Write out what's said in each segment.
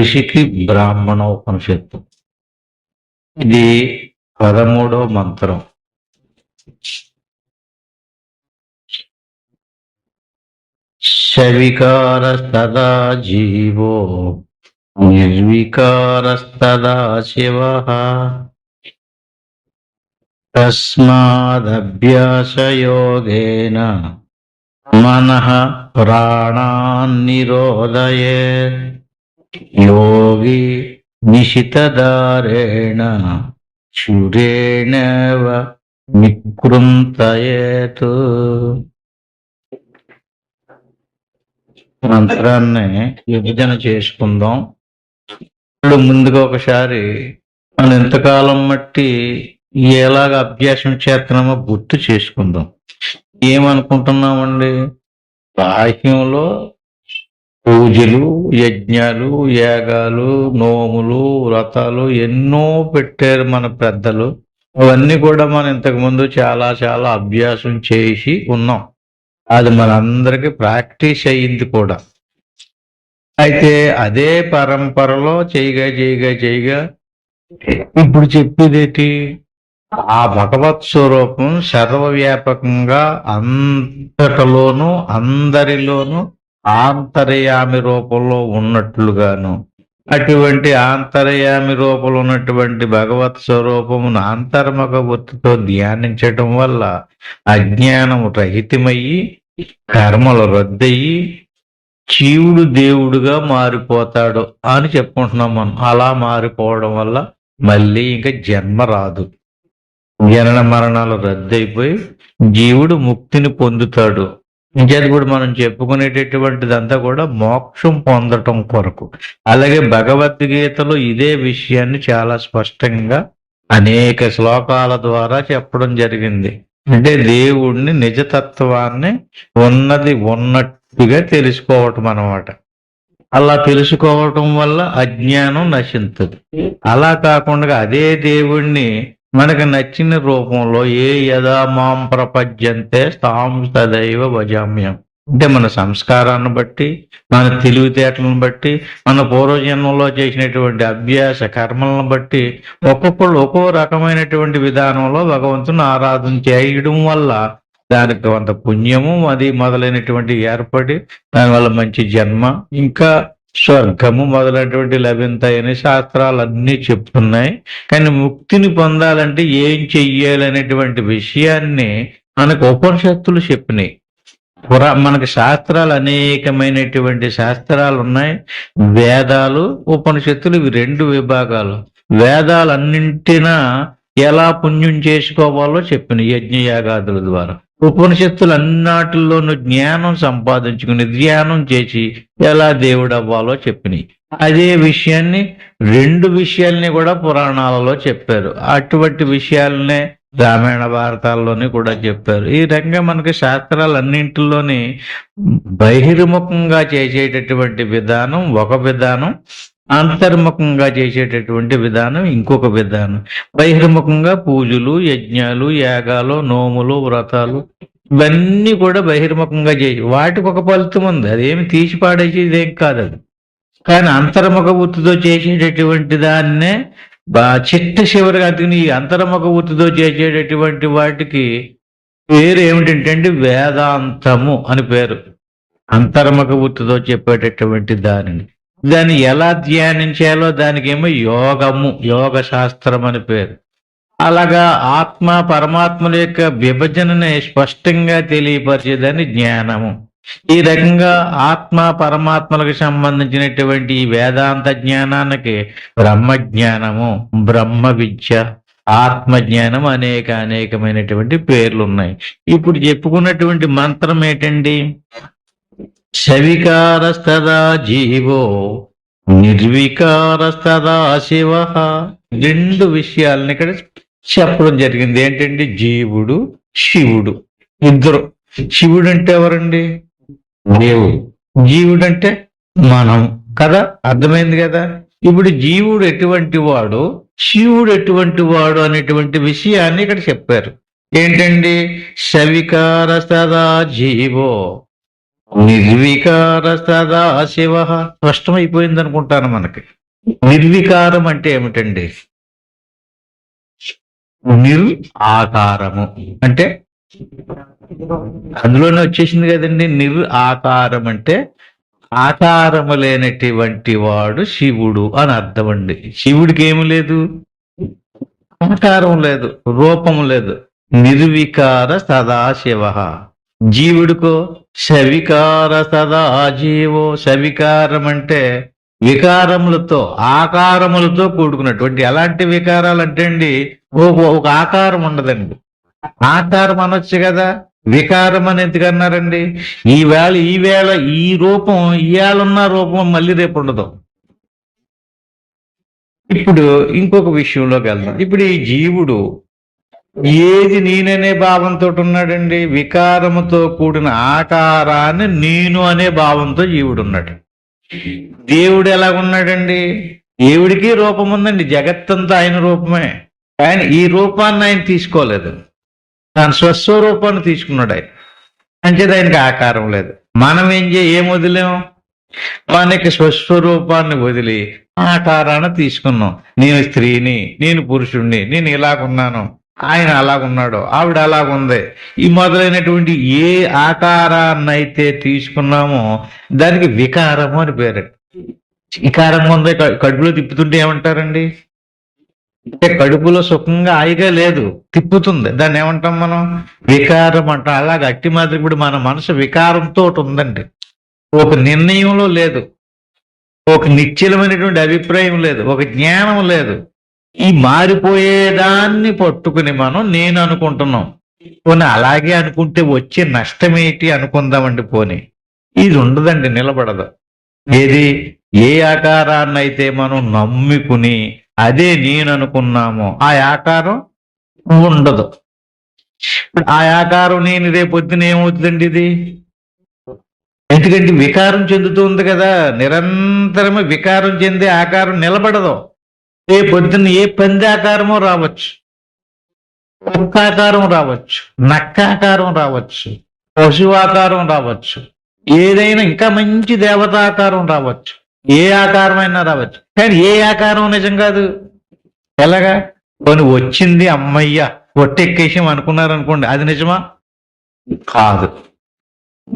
ఋషికి బ్రాహ్మణోపనిషత్తు. ఇది పదమూడవ మంత్రం. వికారస్తదా జీవో నిర్వికారస్తదా శివ తస్మాదభ్యాసయోగేన మనః ప్రాణాన్ నిరోధయే యోగి నిశితదారేణ శూరేణవ నికృంతయేతు మంత్రాన్ని విభజన చేసుకుందాం. ఇప్పుడు ముందుగా ఒకసారి మనం ఎంతకాలం మట్టి ఎలాగ అభ్యాసం చేస్తున్నామో గుర్తు చేసుకుందాం. ఏమనుకుంటున్నామండి? బాహ్యంలో పూజలు యజ్ఞాలు యాగాలు నోములు వ్రతాలు ఎన్నో పెట్టారు మన పెద్దలు. అవన్నీ కూడా మనం ఇంతకు ముందు చాలా చాలా అభ్యాసం చేసి ఉన్నాం. అది మనందరికీ ప్రాక్టీస్ అయ్యింది కూడా. అయితే అదే పరంపరలో చేయగా చేయగా చేయగా ఇప్పుడు చెప్పేదేటి? ఆ భగవత్ స్వరూపం సర్వవ్యాపకంగా అంతటలోనూ అందరిలోనూ ఆంతర్యామి రూపంలో ఉన్నట్లుగాను అటువంటి ఆంతర్యామి రూపంలో ఉన్నటువంటి భగవత్ స్వరూపమును అంతర్ముఖ వృత్తితో ధ్యానించటం వల్ల అజ్ఞానము రహితమయ్యి కర్మలు రద్దయి జీవుడు దేవుడుగా మారిపోతాడు అని చెప్పుకుంటున్నాం మనం. అలా మారిపోవడం వల్ల మళ్ళీ ఇంకా జన్మ రాదు. జనన మరణాలు రద్దయిపోయి జీవుడు ముక్తిని పొందుతాడు. ఇంకేది కూడా మనం చెప్పుకునేటటువంటిదంతా కూడా మోక్షం పొందటం కొరకు. అలాగే భగవద్గీతలో ఇదే విషయాన్ని చాలా స్పష్టంగా అనేక శ్లోకాల ద్వారా చెప్పడం జరిగింది. అంటే దేవుణ్ణి నిజతత్వాన్ని ఉన్నది ఉన్నట్టుగా తెలుసుకోవటం అన్నమాట. అలా తెలుసుకోవటం వల్ల అజ్ఞానం నశించదు. అలా కాకుండా అదే దేవుణ్ణి మనకు నచ్చిన రూపంలో ఏ యథామాం ప్రపంచంతే తాం సదైవ భజామ్యం అంటే మన సంస్కారాన్ని బట్టి మన తెలివితేటలను బట్టి మన పూర్వజన్మలో చేసినటువంటి అభ్యాస కర్మలను బట్టి ఒక్కొక్కళ్ళు ఒక్కో రకమైనటువంటి విధానంలో భగవంతుని ఆరాధన చేయడం వల్ల దానికి కొంత పుణ్యము అది మొదలైనటువంటి ఏర్పడి దానివల్ల మంచి జన్మ ఇంకా స్వర్గము మొదలైనటువంటి లభింతాయని శాస్త్రాలు అన్నీ చెప్తున్నాయి. కానీ ముక్తిని పొందాలంటే ఏం చెయ్యాలనేటువంటి విషయాన్ని మనకు ఉపనిషత్తులు చెప్పినాయి. పురా మనకి శాస్త్రాలు అనేకమైనటువంటి శాస్త్రాలు ఉన్నాయి వేదాలు ఉపనిషత్తులు ఇవి రెండు విభాగాలు. వేదాలన్నింటిన ఎలా పుణ్యం చేసుకోవాలో చెప్పిన యజ్ఞయాగాదుల ద్వారా. ఉపనిషత్తులు అన్నాటిలోనూ జ్ఞానం సంపాదించుకుని ధ్యానం చేసి ఎలా దేవుడు అవ్వాలో చెప్పినాయి అదే విషయాన్ని రెండు విషయాల్ని కూడా పురాణాలలో చెప్పారు. అటువంటి విషయాలనే రామాయణ భారతాల్లోని కూడా చెప్పారు. ఈ రకంగా మనకి శాస్త్రాలన్నింటిలోని బహిర్ముఖంగా చేసేటటువంటి విధానం ఒక విధానం అంతర్ముఖంగా చేసేటటువంటి విధానం ఇంకొక విధానం. బహిర్ముఖంగా పూజలు యజ్ఞాలు యాగాలు నోములు వ్రతాలు ఇవన్నీ కూడా బహిర్ముఖంగా చేసి వాటికి ఒక ఫలితం ఉంది. అదేమి తీసి పాడేసేది ఏం కాదు అది. కానీ అంతర్ముఖ వృత్తితో చేసేటటువంటి దాన్నే బా చిట్ట చివరిగా అందుకని ఈ వృత్తితో చేసేటటువంటి వాటికి పేరు ఏమిటంటే వేదాంతము అని పేరు. అంతర్ముఖ వృత్తితో చెప్పేటటువంటి దానిని. దాన్ని ఎలా ధ్యానించాలో దానికి ఏమో యోగము యోగ శాస్త్రం అని పేరు. అలాగా ఆత్మ పరమాత్మల యొక్క విభజనని స్పష్టంగా తెలియపరిచేదాన్ని జ్ఞానము. ఈ రకంగా ఆత్మ పరమాత్మలకు సంబంధించినటువంటి ఈ వేదాంత జ్ఞానానికి బ్రహ్మ జ్ఞానము బ్రహ్మ విద్య ఆత్మజ్ఞానం అనేక అనేకమైనటువంటి పేర్లు ఉన్నాయి ఇప్పుడు చెప్పుకున్నటువంటి మంత్రం ఏంటండి? సవికారస్తదా జీవో నిర్వికారస్తదా శివ. రెండు విషయాలను ఇక్కడ చెప్పడం జరిగింది. ఏంటండి? జీవుడు శివుడు. ఇద్దరు. శివుడు అంటే ఎవరండి? దేవుడు జీవుడు అంటే మనం. కదా? అర్థమైంది కదా? ఇప్పుడు జీవుడు ఎటువంటి వాడు? శివుడు ఎటువంటి వాడు అనేటువంటి విషయాన్ని ఇక్కడ చెప్పారు. ఏంటండి? సవికార సదా జీవో. నిర్వికార సదా శివ. స్పష్టమైపోయింది అనుకుంటాను మనకి. నిర్వికారం అంటే ఏమిటండి? నిర్ ఆకారము. అంటే అందులోనే వచ్చేసింది కదండి నిర్ ఆకారం అంటే ఆకారము లేనటువంటి వాడు శివుడు అని అర్థం అండి. శివుడికి ఏమి లేదు? ఆకారం లేదు రూపం లేదు. నిర్వికార సదాశివ. జీవుడికో సవికార సదా జీవో సవికారం అంటే వికారములతో ఆకారములతో కూడుకున్నటువంటి. ఎలాంటి వికారాలు అంటే అండి ఒక ఆకారం ఉండదండి. ఆకారం అనొచ్చు కదా వికారం అని ఎందుకన్నారండి? ఈ వేళ ఈ వేళ ఈ రూపం ఇవాళ ఉన్న రూపం మళ్ళీ రేపు ఉండదు ఇప్పుడు ఇంకొక విషయంలోకి వెళ్దాం. ఇప్పుడు ఈ జీవుడు ఏది నేననే భావంతో ఉన్నాడండి వికారముతో కూడిన ఆకారాన్ని నేను అనే భావంతో జీవుడు ఉన్నాడు దేవుడు ఎలా ఉన్నాడండి? దేవుడికి రూపం ఉందండి. జగత్తంతా ఆయన రూపమే. ఆయన ఈ రూపాన్ని ఆయన తీసుకోలేదు. తన స్వస్వరూపాన్ని తీసుకున్నాడు ఆయన. అంచేది ఆయనకి ఆకారం లేదు. మనం ఏం చేయ ఏం వదిలేం? మనకి స్వస్వరూపాన్ని వదిలి ఆకారాన్ని తీసుకున్నాం. నేను స్త్రీని నేను పురుషుణ్ణి నేను ఇలాగున్నాను. ఆయన అలాగున్నాడు ఆవిడ అలాగుంది. ఈ మొదలైనటువంటి ఏ ఆకారాన్ని అయితే తీసుకున్నామో దానికి వికారము అని పేరు. వికారం ఉంది కడుపులో తిప్పుతుంటే ఏమంటారండి? అంటే కడుపులో సుఖంగా హాయిగా లేదు తిప్పుతుంది. దాన్ని ఏమంటాం మనం? వికారం అంటాం. అలాగే అట్టి మాదిరి ఇప్పుడు మన మనసు వికారంతో ఉందండి. ఒక నిర్ణయంలో లేదు. ఒక నిశ్చలమైనటువంటి అభిప్రాయం లేదు. ఒక జ్ఞానం లేదు. ఈ మారిపోయేదాన్ని పట్టుకుని మనం నేను అనుకుంటున్నాం. పోనీ అలాగే అనుకుంటే వచ్చే నష్టమేటి అనుకుందామండి పోనీ? ఇది ఉండదండి నిలబడదు. ఏది? ఏ ఆకారాన్ని అయితే మనం నమ్ముకుని అదే నేను అనుకున్నామో ఆ ఆకారం ఉండదు. ఆ ఆకారం నేను రేపు పొద్దున ఏమవుతుందండి ఇది? ఎందుకంటే వికారం చెందుతుంది కదా. నిరంతరమే వికారం చెందే ఆకారం నిలబడదు. ఏ పొద్దున్న ఏ పంది ఆకారమో రావచ్చు. కుక్క ఆకారం రావచ్చు. నక్క ఆకారం రావచ్చు. పశువు ఆకారం రావచ్చు. ఏదైనా ఇంకా మంచి దేవతాకారం రావచ్చు. ఏ ఆకారమైనా రావచ్చు. కానీ ఏ ఆకారం నిజం కాదు. ఎలాగా? కొని వచ్చింది అమ్మయ్య ఒట్టెక్కేసి అనుకున్నారు అనుకోండి అది నిజమా? కాదు.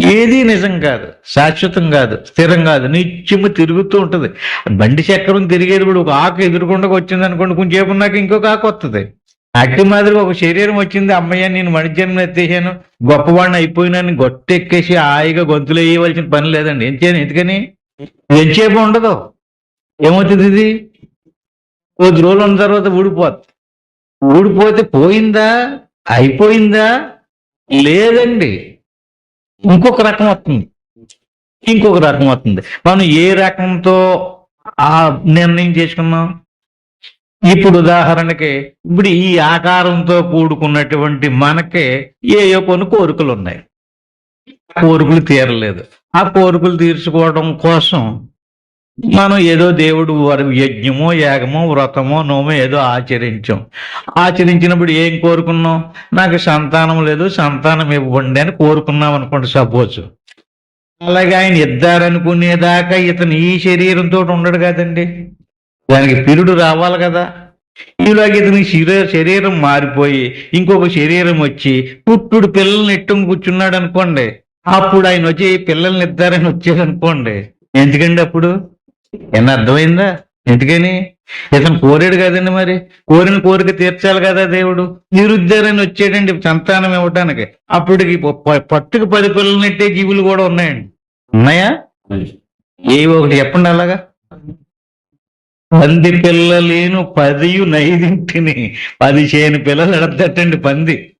ఏది నిజం కాదు. శాశ్వతం కాదు. స్థిరం కాదు. నిత్యము తిరుగుతూ ఉంటుంది. బండి చక్రం తిరిగేటప్పుడు ఒక ఆకు ఎదురుకుండా వచ్చింది అనుకోండి కొంచెంసేపు ఉన్నాక ఇంకొక ఆకు వస్తుంది. అట్టి మాదిరిగా ఒక శరీరం వచ్చింది అమ్మయ్య నేను మణిజన్మ ఎత్తేసాను గొప్పవాడిని అయిపోయినాను గొట్టెక్కేసి హాయిగా గొంతులు వేయవలసిన పని లేదండి. ఏం చేయను ఎందుకని? ఎంతసేపు ఉండదు. ఏమవుతుంది ఇది? కొద్ది రోజులు ఉన్న తర్వాత ఊడిపోద్ది. ఊడిపోతే పోయిందా? అయిపోయిందా? లేదండి. ఇంకొక రకం వస్తుంది. ఇంకొక రకం వస్తుంది. మనం ఏ రకంతో ఆ నిర్ణయం చేసుకున్నాం? ఇప్పుడు ఉదాహరణకి ఇప్పుడు ఈ ఆకారంతో కూడుకున్నటువంటి మనకే ఏయో కొన్ని కోరికలు ఉన్నాయి. కోరికలు తీరలేదు. ఆ కోరికలు తీర్చుకోవడం కోసం మనం ఏదో దేవుడు వర- యజ్ఞమో యాగమో వ్రతమో నోమో ఏదో ఆచరించాం. ఆచరించినప్పుడు ఏం కోరుకున్నాం? నాకు సంతానం లేదు సంతానం ఇవ్వండి అని కోరుకున్నాం అనుకోండి సపోజ్. అలాగే ఆయన ఇద్దారనుకునేదాకా ఇతను ఈ శరీరంతో ఉండడు కదండి. దానికి పిరుడు రావాలి కదా. ఈలోకి ఇతని శరీర శరీరం మారిపోయి ఇంకొక శరీరం వచ్చి పుట్టుడు పిల్లల్ని ఎట్టుని కూర్చున్నాడు అనుకోండి. అప్పుడు ఆయన వచ్చి పిల్లల్ని ఇద్దారని వచ్చాడు అనుకోండి. ఎందుకండి అప్పుడు? ఏమన్నా అర్థమైందా? ఎందుకని? ఇతను కోరాడు కదండి మరి. కోరిన కోరిక తీర్చాలి కదా దేవుడు. నిరుద్ధారని వచ్చాడండి సంతానం ఇవ్వటానికి. అప్పటికి ప- పట్టుకు పది పిల్లలు నెట్టే జీవులు కూడా ఉన్నాయండి. ఉన్నాయా? ఏ ఒకటి చెప్పండి అలాగా. పంది పిల్లలేను పదియు నైదింటిని. పది చేయని పిల్లలు ఎడతట్టండి పంది.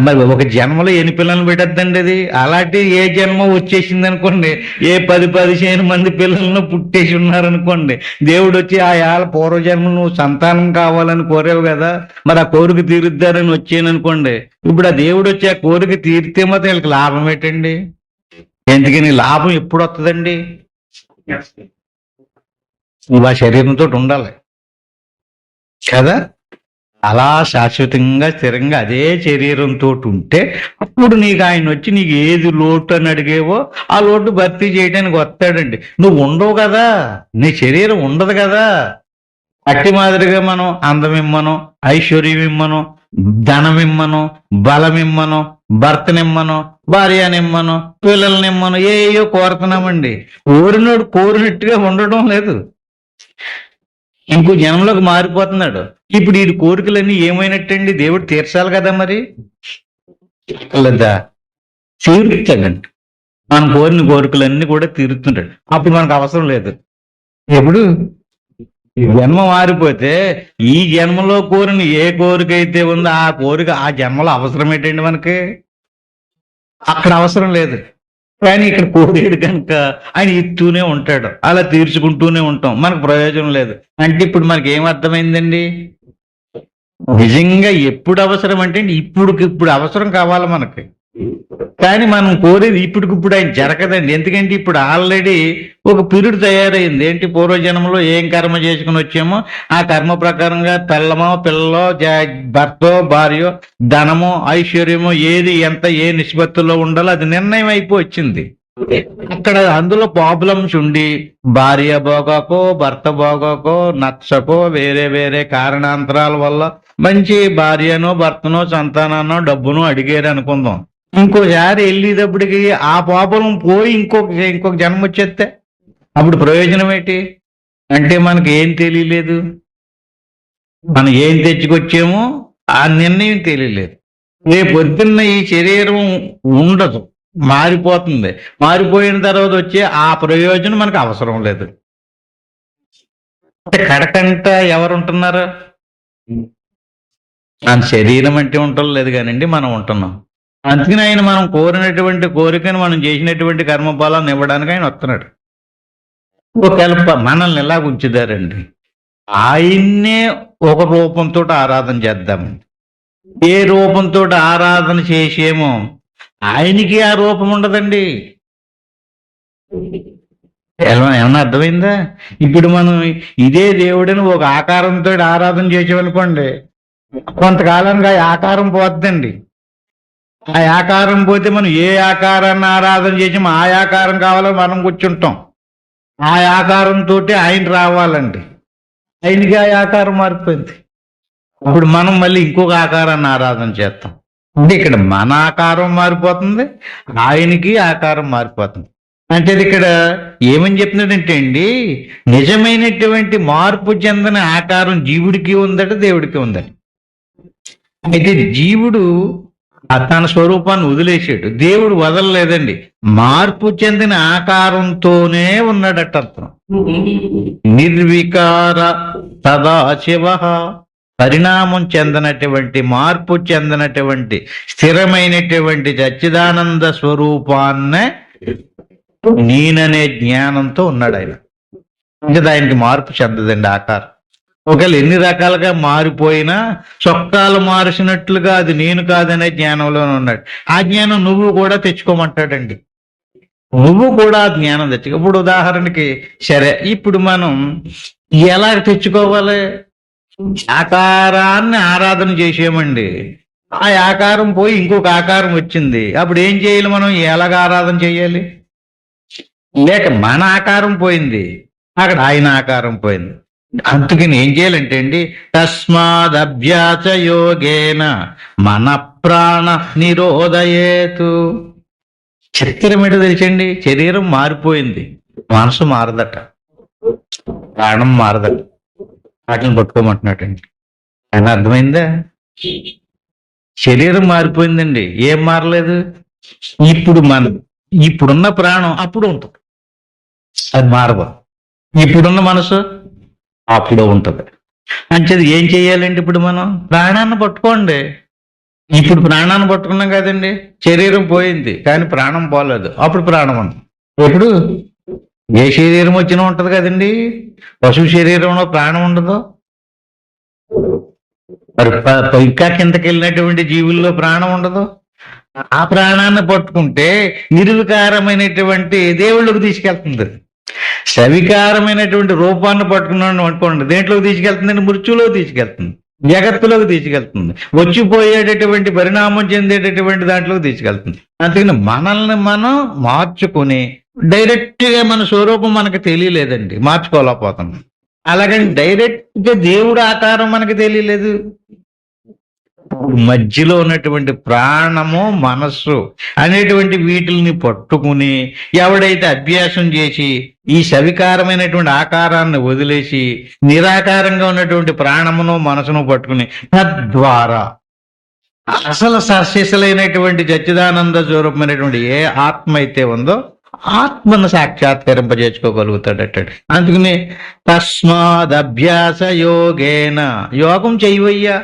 మరి ఒక జన్మలో ఎన్ని పిల్లల్ని పెట్టద్దండి అది అలాంటి ఏ జన్మ వచ్చేసింది అనుకోండి ఏ పది పదిహేను మంది పిల్లలను పుట్టేసి ఉన్నారనుకోండి దేవుడు వచ్చి ఆ ఏళ్ళ పూర్వజన్మ నువ్వు సంతానం కావాలని కోరావు కదా మరి ఆ కోరిక తీరుద్దారని వచ్చాననుకోండి ఇప్పుడు ఆ దేవుడు వచ్చి ఆ కోరిక తీరితే మాత్రం వీళ్ళకి లాభం ఏంటండి? ఎందుకని లాభం ఎప్పుడు వస్తుందండి నువ్వు ఆ శరీరంతో ఉండాలి కదా? అలా శాశ్వతంగా స్థిరంగా అదే శరీరంతో ఉంటే అప్పుడు నీకు ఆయన వచ్చి నీకు ఏది లోటు అని అడిగేవో ఆ లోటు భర్తీ చేయడానికి వస్తాడండి. నువ్వు ఉండవు కదా. నీ శరీరం ఉండదు కదా. అట్టి మాదిరిగా మనం అందం ఇమ్మను ఐశ్వర్యం ఇమ్మను ధనం ఇమ్మను బలం ఇమ్మను భర్తనిమ్మను భార్యనిమ్మను పిల్లల్నిమ్మను ఏయో కోరుతున్నామండి. కోరినోడు కోరినట్టుగా ఉండడం లేదు. ఇంకో జనంలోకి మారిపోతున్నాడు. ఇప్పుడు ఈ కోరికలన్నీ ఏమైనట్టండి? దేవుడు తీర్చాలి కదా మరి? లేదా తీరుతాడండి మనం కోరిన కోరికలన్నీ కూడా తీరుతుంటాడు. అప్పుడు మనకు అవసరం లేదు. ఎప్పుడు? జన్మ మారిపోతే ఈ జన్మలో కోరిన ఏ కోరిక అయితే ఉందో ఆ కోరిక ఆ జన్మలో అవసరం ఏంటండి మనకి? అక్కడ అవసరం లేదు. కానీ ఇక్కడ కోరేడు కనుక ఆయన ఇస్తూనే ఉంటాడు. అలా తీర్చుకుంటూనే ఉంటాం. మనకు ప్రయోజనం లేదు. అంటే ఇప్పుడు మనకి ఏం అర్థమైందండి? నిజంగా ఎప్పుడు అవసరం అంటే ఇప్పుడు ఇప్పుడు అవసరం కావాలి మనకి. కానీ మనం కోరేది ఇప్పటికిప్పుడు ఆయన జరగదండి. ఎందుకంటే ఇప్పుడు ఆల్రెడీ ఒక పీరియడ్ తయారైంది. ఏంటి? పూర్వజన్మలో ఏం కర్మ చేసుకుని వచ్చామో ఆ కర్మ ప్రకారంగా పిల్లమో పిల్లలో భర్తో భార్యో ధనమో ఐశ్వర్యమో ఏది ఎంత ఏ నిష్పత్తిలో ఉండాలో అది నిర్ణయం అయిపోయి వచ్చింది అక్కడ అందులో ప్రాబ్లమ్స్ ఉండి భార్య బాగోకో భర్త బాగోకో నచ్చకో వేరే వేరే కారణాంతరాల వల్ల మంచి భార్యనో భర్తనో సంతానాన్నో డబ్బునో అడిగారు అనుకుందాం. ఇంకోసారి వెళ్ళేటప్పటికి ఆ పాపం పోయి ఇంకొక ఇంకొక జన్మ వచ్చేస్తే అప్పుడు ప్రయోజనం ఏంటి అంటే మనకి ఏం తెలియలేదు. మనం ఏం తెచ్చుకొచ్చామో ఆ నిర్ణయం తెలియలేదు. రేపు పొద్దున్న ఈ శరీరం ఉండదు. మారిపోతుంది. మారిపోయిన తర్వాత వచ్చే ఆ ప్రయోజనం మనకు అవసరం లేదు. అంటే కడకంట ఎవరు ఉంటున్నారు మన శరీరం అంటే ఉండటం లేదు మనం ఉంటున్నాం. అందుకని ఆయన మనం కోరినటువంటి కోరికను మనం చేసినటువంటి కర్మ ఫలాన్ని ఇవ్వడానికి ఆయన వస్తున్నాడు. ఒకవేళ మనల్ని ఎలా ఉంచుతారండి? ఆయన్నే ఒక రూపంతో ఆరాధన చేద్దామండి. ఏ రూపంతో ఆరాధన చేసేమో ఆయనకి ఆ రూపం ఉండదండి. ఏమన్నా అర్థమైందా? ఇప్పుడు మనం ఇదే దేవుడిని ఒక ఆకారంతో ఆరాధన చేసేవనుకోండి కొంతకాలానికి ఆ ఆకారం పోతుందండి ఆ ఆకారం పోతే మనం ఏ ఆకారాన్ని ఆరాధన చేసి ఆ ఆకారం కావాలో మనం కూర్చుంటాం. ఆ ఆకారంతో ఆయన రావాలండి. ఆయనకి ఆ ఆకారం మారిపోయింది. ఇప్పుడు మనం మళ్ళీ ఇంకొక ఆకారాన్ని ఆరాధన చేస్తాం. అంటే ఇక్కడ మన ఆకారం మారిపోతుంది ఆయనకి ఆకారం మారిపోతుంది. అంటే ఇక్కడ ఏమని చెప్తున్నాడంటే అండి నిజమైనటువంటి మార్పు చెందిన ఆకారం జీవుడికి ఉందట దేవుడికి ఉందట. అయితే జీవుడు తన స్వరూపాన్ని వదిలేసాడు. దేవుడు వదలలేదండి. మార్పు చెందిన ఆకారంతోనే ఉన్నాడట అర్థం నిర్వికార సదాశివ పరిణామం చెందినటువంటి మార్పు చెందినటువంటి స్థిరమైనటువంటి సచ్చిదానంద స్వరూపాన్నే నేననే జ్ఞానంతో ఉన్నాడు ఆయన ఇంకా దానికి మార్పు చెందదండి ఆకారం. ఒకవేళ ఎన్ని రకాలుగా మారిపోయినా చొక్కాలు మార్చినట్లుగా అది నేను కాదనే జ్ఞానంలోనే ఉన్నాడు. ఆ జ్ఞానం నువ్వు కూడా తెచ్చుకోమంటాడండి. నువ్వు కూడా జ్ఞానం తెచ్చుకో. ఇప్పుడు ఉదాహరణకి సరే ఇప్పుడు మనం ఎలా తెచ్చుకోవాలి? ఆకారాన్ని ఆరాధన చేసేమండి ఆ ఆకారం పోయి ఇంకొక ఆకారం వచ్చింది. అప్పుడు ఏం చేయాలి మనం? ఎలాగ ఆరాధన చేయాలి? లేక మన ఆకారం పోయింది. అక్కడ ఆయన ఆకారం పోయింది. అందుకని ఏం చేయాలంటే అండి తస్మాదభ్యాస యోగేన మన ప్రాణ నిరోధయేతు. చరిత్రం ఏంటో తెలిసండి? శరీరం మారిపోయింది. మనసు మారదట. ప్రాణం మారదట. వాటిని పట్టుకోమంటున్నాడండి. అని అర్థమైందా? శరీరం మారిపోయిందండి. ఏం మారలేదు? ఇప్పుడు మన ఇప్పుడున్న ప్రాణం అప్పుడు ఉంటుంది. అది మారదు. ఇప్పుడున్న మనసు అప్పుడు ఉంటుంది. అంచేది ఏం చేయాలండి ఇప్పుడు మనం? ప్రాణాన్ని పట్టుకోండి. ఇప్పుడు ప్రాణాన్ని పట్టుకున్నాం కదండి. శరీరం పోయింది కానీ ప్రాణం పోలేదు. అప్పుడు ప్రాణం ఉంది. ఎప్పుడు? ఏ శరీరం వచ్చినా ఉంటది కదండి. పశువు శరీరంలో ప్రాణం ఉండదు. మరి ఇంకా కిందకి వెళ్ళినటువంటి జీవుల్లో ప్రాణం ఉండదు. ఆ ప్రాణాన్ని పట్టుకుంటే నిర్వికారమైనటువంటి దేవుళ్ళకి తీసుకెళ్తుంది. సవికారమైనటువంటి రూపాన్ని పట్టుకున్నాను అనుకోండి దేంట్లోకి తీసుకెళ్తుందండి? మృత్యులోకి తీసుకెళ్తుంది. జగత్తులోకి తీసుకెళ్తుంది. వచ్చిపోయేటటువంటి పరిణామం చెందేటటువంటి దాంట్లోకి తీసుకెళ్తుంది. అందుకని మనల్ని మనం మార్చుకుని డైరెక్ట్గా మన స్వరూపం మనకు తెలియలేదండి. మార్చుకోలేకపోతున్నాం. అలాగని డైరెక్ట్గా దేవుడు ఆకారం మనకు తెలియలేదు. మధ్యలో ఉన్నటువంటి ప్రాణము మనస్సు అనేటువంటి వీటిల్ని పట్టుకుని ఎవడైతే అభ్యాసం చేసి ఈ సవికారమైనటువంటి ఆకారాన్ని వదిలేసి నిరాకారంగా ఉన్నటువంటి ప్రాణమును మనసును పట్టుకుని తద్వారా అసలు సస్యసలైనటువంటి సచ్చిదానంద స్వరూపమైనటువంటి ఏ ఆత్మ అయితే ఉందో ఆత్మను సాక్షాత్కరింపజేసుకోగలుగుతాడట అందుకని తస్మాదభ్యాస యోగేన యోగం చేయవయ్యా.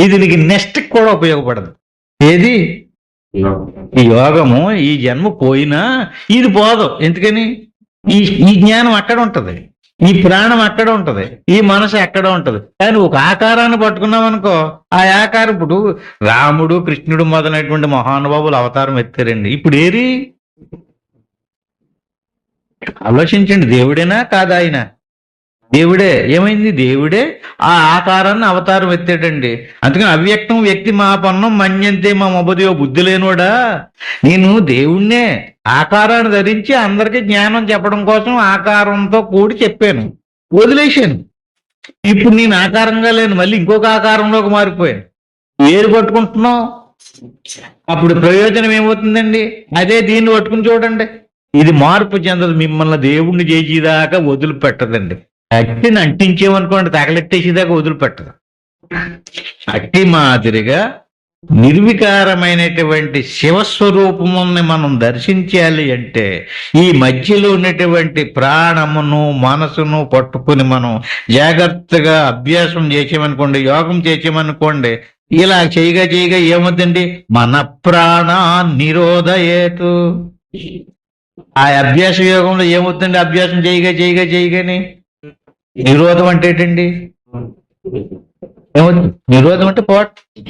ఇది నీకు నెక్స్ట్ కూడా ఉపయోగపడదు. ఏది? ఈ యోగము ఈ జన్మ పోయినా ఇది పోదు. ఎందుకని? ఈ ఈ జ్ఞానం అక్కడ ఉంటది. ఈ ప్రాణం అక్కడ ఉంటది. ఈ మనసు ఎక్కడ ఉంటది? కానీ ఒక ఆకారాన్ని పట్టుకున్నాం అనుకో ఆ ఆకారం ఇప్పుడు రాముడు కృష్ణుడు మొదలైనటువంటి మహానుభావులు అవతారం ఎత్తారండి. ఇప్పుడు ఏరి ఆలోచించండి. దేవుడేనా కాదా ఆయన? దేవుడే ఏమైంది? దేవుడే ఆ ఆకారాన్ని అవతారం ఎత్తాడండి. అందుకని అవ్యక్తం వ్యక్తి మా పన్నం మన్యంతే మా మొబదియో బుద్ధి లేనోడా? నేను దేవుణ్ణే. ఆకారాన్ని ధరించి అందరికీ జ్ఞానం చెప్పడం కోసం ఆకారంతో కూడి చెప్పాను. వదిలేశాను. ఇప్పుడు నేను ఆకారంగా లేను. మళ్ళీ ఇంకొక ఆకారంలోకి మారిపోయాను. ఏరు పట్టుకుంటున్నావు? అప్పుడు ప్రయోజనం ఏమవుతుందండి? అదే దీన్ని పట్టుకుని చూడండి. ఇది మార్పు చెందదు. మిమ్మల్ని దేవుణ్ణి చేసేదాకా వదిలిపెట్టదండి. అట్టిని అంటించేమనుకోండి తగలెట్టేసేదాకా వదిలిపెట్టదు. అట్టి మాదిరిగా నిర్వికారమైనటువంటి శివస్వరూపముని మనం దర్శించాలి అంటే ఈ మధ్యలో ఉన్నటువంటి ప్రాణమును మనసును పట్టుకుని మనం జాగ్రత్తగా అభ్యాసం చేసామనుకోండి యోగం చేసామనుకోండి ఇలా చేయగా చేయగా ఏమవుతుందండి? మన ప్రాణ నిరోధయేతు. ఆ అభ్యాస యోగంలో ఏమవుతుంది అభ్యాసం చేయగా చేయగా చేయగానే నిరోధం అంటే ఏంటండి? నిరోధం అంటే పోట్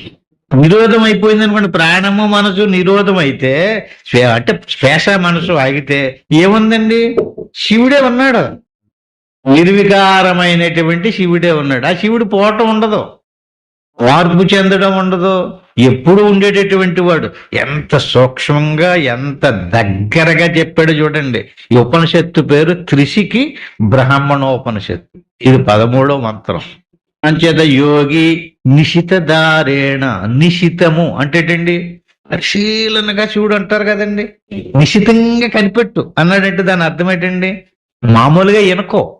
నిరోధం అయిపోయింది అనుకోండి ప్రాణము మనసు నిరోధం అయితే అంటే శ్వాస మనసు ఆగితే ఏముందండి? శివుడే ఉన్నాడు. నిర్వికారమైనటువంటి శివుడే ఉన్నాడు. ఆ శివుడు పోవటం ఉండదు. మార్పు చెందడం ఉండదు. ఎప్పుడు ఉండేటటువంటి వాడు? ఎంత సూక్ష్మంగా ఎంత దగ్గరగా చెప్పాడు చూడండి. ఈ ఉపనిషత్తు పేరు త్రిశికి బ్రాహ్మణోపనిషత్తు. ఇది పదమూడో మంత్రం. అంచేత యోగి నిశిత దారేణ నిశితము అంటేటండి పరిశీలనగా చూడు అంటారు కదండి. నిశితంగా కనిపెట్టు. అన్నాడంటే దాని అర్థం ఏంటండి? మామూలుగా ఎనుకో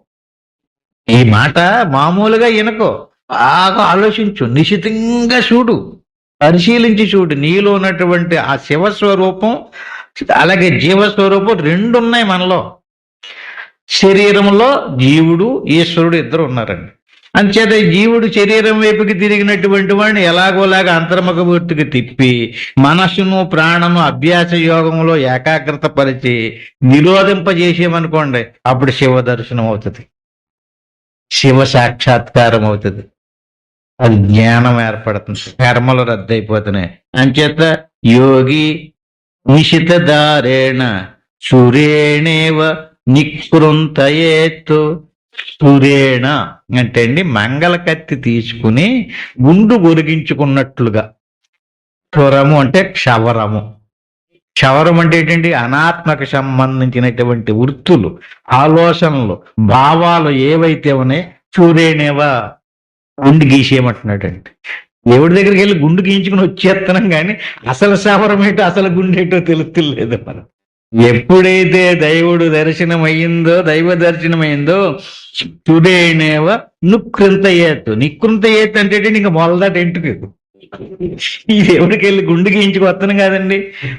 ఈ మాట మామూలుగా ఎనుకో బాగా ఆలోచించు. నిశితంగా చూడు. పరిశీలించి చూడు. నీలో ఉన్నటువంటి ఆ శివస్వరూపం అలాగే జీవస్వరూపం రెండు ఉన్నాయి మనలో. శరీరంలో జీవుడు ఈశ్వరుడు ఇద్దరు ఉన్నారండి. అంచేత జీవుడు శరీరం వైపుకి తిరిగినటువంటి వాడిని ఎలాగోలాగా అంతర్ముఖమూర్తికి తిప్పి మనస్సును ప్రాణము అభ్యాస యోగంలో ఏకాగ్రత పరిచి నిరోధింపజేసేమనుకోండి అప్పుడు శివ దర్శనం అవుతుంది శివ సాక్షాత్కారం అవుతుంది అది జ్ఞానం ఏర్పడుతుంది. కర్మలు రద్దయిపోతున్నాయి. అంచేత యోగి నిశిత దారేణ సురేణేవ నికృంతయేత్తు సురేణ అంటే అండి మంగళ కత్తి తీసుకుని గుండు గొరిగించుకున్నట్లుగా. క్షురము అంటే క్షవరము. క్షవరం అంటే ఏంటండి? అనాత్మకు సంబంధించినటువంటి వృత్తులు ఆలోచనలు భావాలు ఏవైతే ఉన్నాయో చూరేనేవా గుండు గీసేయమంటున్నాడంటే దేవుడి దగ్గరికి వెళ్ళి గుండు గీయించుకుని వచ్చేస్తున్నాం కానీ అసలు శాపరం ఏంటో అసలు గుండె ఏంటో తెలుస్తులేదు మనం ఎప్పుడైతే దైవుడు దర్శనమయ్యిందో దైవ దర్శనం అయిందో తుడేనేవ నుకృంత ఏతు నికృంత ఏత్ అంటే ఇంకా మొలదాట ఎంటుకు ఈ దేవుడికి వెళ్ళి గుండు గీయించుకు వస్తున్నాం కాదండి.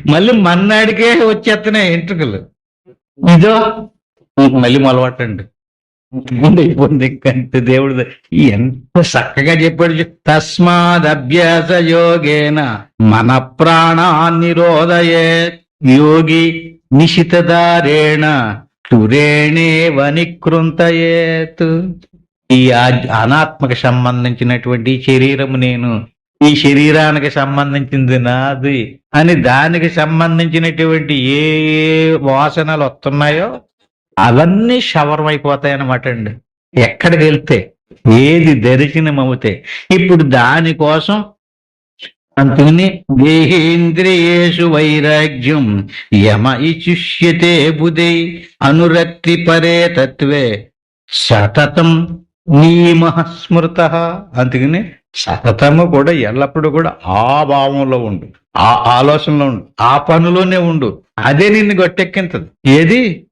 మళ్ళీ మన్నాడికే వచ్చేస్తున్నాయి ఎంట్రుకలు. ఇదో మళ్ళీ మొలవట్టండి ఉండిపోయింది కంటే దేవుడు ఎంత చక్కగా చెప్పాడు చూ- తస్మాదభ్యాస యోగేన మన ప్రాణాన్నిరోధయే. యోగి నిశితదారేణ చురేణే నికృంతయేత్. ఈ అనాత్మకు సంబంధించినటువంటి శరీరము నేను ఈ శరీరానికి సంబంధించింది నాది అని దానికి సంబంధించినటువంటి ఏ వాసనలు వస్తున్నాయో అవన్నీ శవరం అయిపోతాయి అండి ఎక్కడికి వెళ్తే ఏది దర్శనమవుతే ఇప్పుడు దానికోసం అందుకని దేహేంద్రియేషు వైరాగ్యం యమ ఇచుష్యతే బుధై అనురక్తి పరే తత్వే. సతతం నియమ స్మృత అందుకని సతతము కూడా ఎల్లప్పుడూ కూడా ఆ భావంలో ఉండు ఆ ఆలోచనలో ఉండు ఆ పనిలోనే ఉండు. అదే నిన్ను గట్టెక్కింతది. ఏది?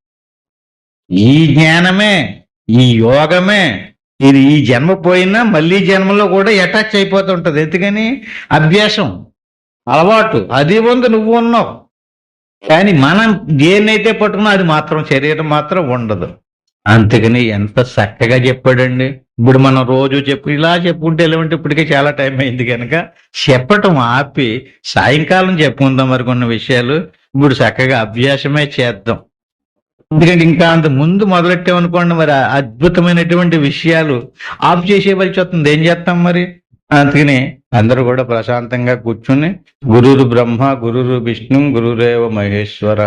ఈ జ్ఞానమే ఈ యోగమే ఇది ఈ జన్మ పోయినా మళ్ళీ జన్మలో కూడా అటాచ్ అయిపోతుంటది. ఎందుకని? అభ్యాసం అలవాటు. అది ఉంది నువ్వు ఉన్నావు. కానీ మనం దేన్నైతే పట్టుకున్నా అది మాత్రం శరీరం మాత్రం ఉండదు. అందుకని ఎంత చక్కగా చెప్పాడండి. ఇప్పుడు మనం రోజు చెప్పు ఇలా చెప్పుకుంటే ఎలాంటి ఇప్పటికే చాలా టైం అయింది కనుక చెప్పటం ఆపి సాయంకాలం చెప్పుకుందాం మరి కొన్ని విషయాలు. ఇప్పుడు చక్కగా అభ్యాసమే చేద్దాం. ఎందుకంటే ఇంకా అంత ముందు మొదలెట్టామనుకోండి మరి అద్భుతమైనటువంటి విషయాలు ఆఫ్ చేసేవలసి వస్తుంది. ఏం చేస్తాం మరి? అందుకని అందరూ కూడా ప్రశాంతంగా కూర్చుని గురురు బ్రహ్మ గురురు విష్ణు గురురేవ మహేశ్వర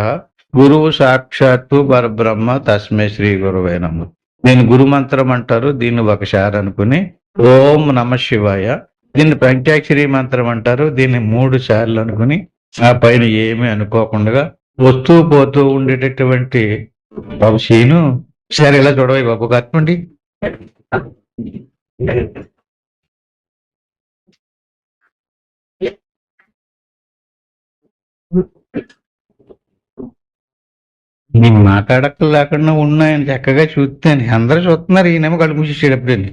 గురువు సాక్షాత్తు పరబ్రహ్మ తస్మే శ్రీ గురువే నమ. దీని గురు మంత్రం అంటారు దీన్ని ఒకసారి అనుకుని ఓం నమ శివాయ. దీన్ని పంచాక్షరి మంత్రం అంటారు దీన్ని మూడు సార్లు అనుకుని ఆ పైన ఏమీ అనుకోకుండా వస్తూ పోతూ ఉండేటటువంటి బాబు శీను సరే ఇలా చూడవే బాబు కట్టండి నేను మాట్లాడక లేకుండా ఉన్నాయని చక్కగా చూస్తాను. అందరూ చూస్తున్నారు ఈయనేమో కళ్ళు మూసేసేటప్పుడండి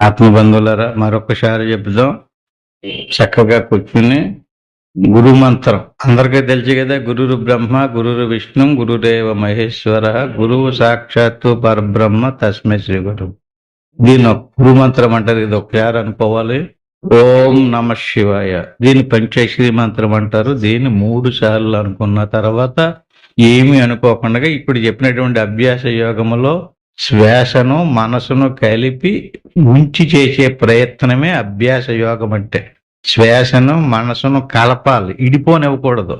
ఆత్మబంధువులరా మరొకసారి చెప్దాం. చక్కగా కూర్చుని గురు మంత్రం. అందరికీ తెలుసు కదా గురురు బ్రహ్మ గురురు విష్ణు గురుదేవ మహేశ్వర గురువు సాక్షాత్తు పరబ్రహ్మ తస్మై శ్రీ గురు. దీని గురు మంత్రం అంటారు ఇది ఒకసారి అనుకోవాలి. ఓం నమ శివాయ. దీని పంచశ్రీ మంత్రం అంటారు. దీన్ని మూడు సార్లు అనుకున్న తర్వాత ఏమి అనుకోకుండా ఇప్పుడు చెప్పినటువంటి అభ్యాస యోగములో శ్వాసను మనసును కలిపి ఉంచి చేసే ప్రయత్నమే అభ్యాస యోగం అంటే. శ్వాసను మనసును కలపాలి. ఇడిపోనివ్వకూడదు.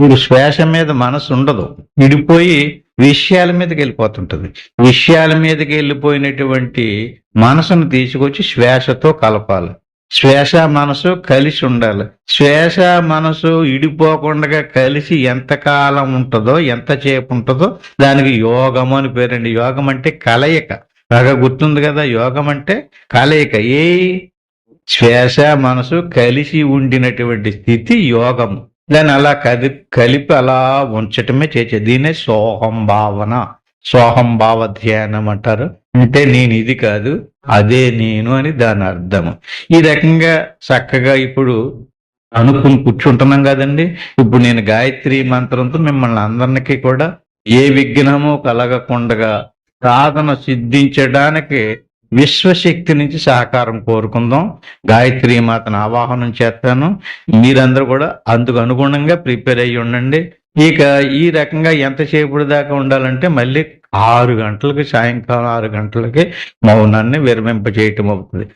ఇప్పుడు శ్వాస మీద మనసు ఉండదు. ఇడిపోయి విషయాల మీదకి వెళ్ళిపోతుంటది. విషయాల మీదకి వెళ్ళిపోయినటువంటి మనసును తీసుకొచ్చి శ్వాసతో కలపాలి. శ్వాస మనసు కలిసి ఉండాలి. శ్వాస మనసు ఇడిపోకుండా కలిసి ఎంతకాలం ఉంటుందో ఎంతసేపు ఉంటుందో దానికి యోగం అని పేరండి. యోగం అంటే కలయిక. బాగా గుర్తుంది కదా? యోగం అంటే కలయిక. ఏ శ్వాస మనసు కలిసి ఉండినటువంటి స్థితి యోగము. దాన్ని అలా కది కలిపి అలా ఉంచటమే చేసే దీనే సోహం భావన. సోహం భావ ధ్యానం అంటారు. అంటే నేను ఇది కాదు అదే నేను అని దాని అర్థము. ఈ రకంగా చక్కగా ఇప్పుడు అనుకుని కూర్చుంటున్నాం కదండి. ఇప్పుడు నేను గాయత్రి మంత్రంతో మిమ్మల్ని అందరికీ కూడా ఏ విఘ్నము కలగకుండా సాధన సిద్ధించడానికి విశ్వశక్తి నుంచి సహకారం కోరుకుందాం. గాయత్రి మాతను ఆవాహనం చేస్తాను. మీరందరూ కూడా అందుకు అనుగుణంగా ప్రిపేర్ అయ్యి ఉండండి. ఇక ఈ రకంగా ఎంతసేపు దాకా ఉండాలంటే మళ్ళీ ఆరు గంటలకి సాయంకాలం ఆరు గంటలకి మౌనాన్ని విరమింపజేయటం అవుతుంది.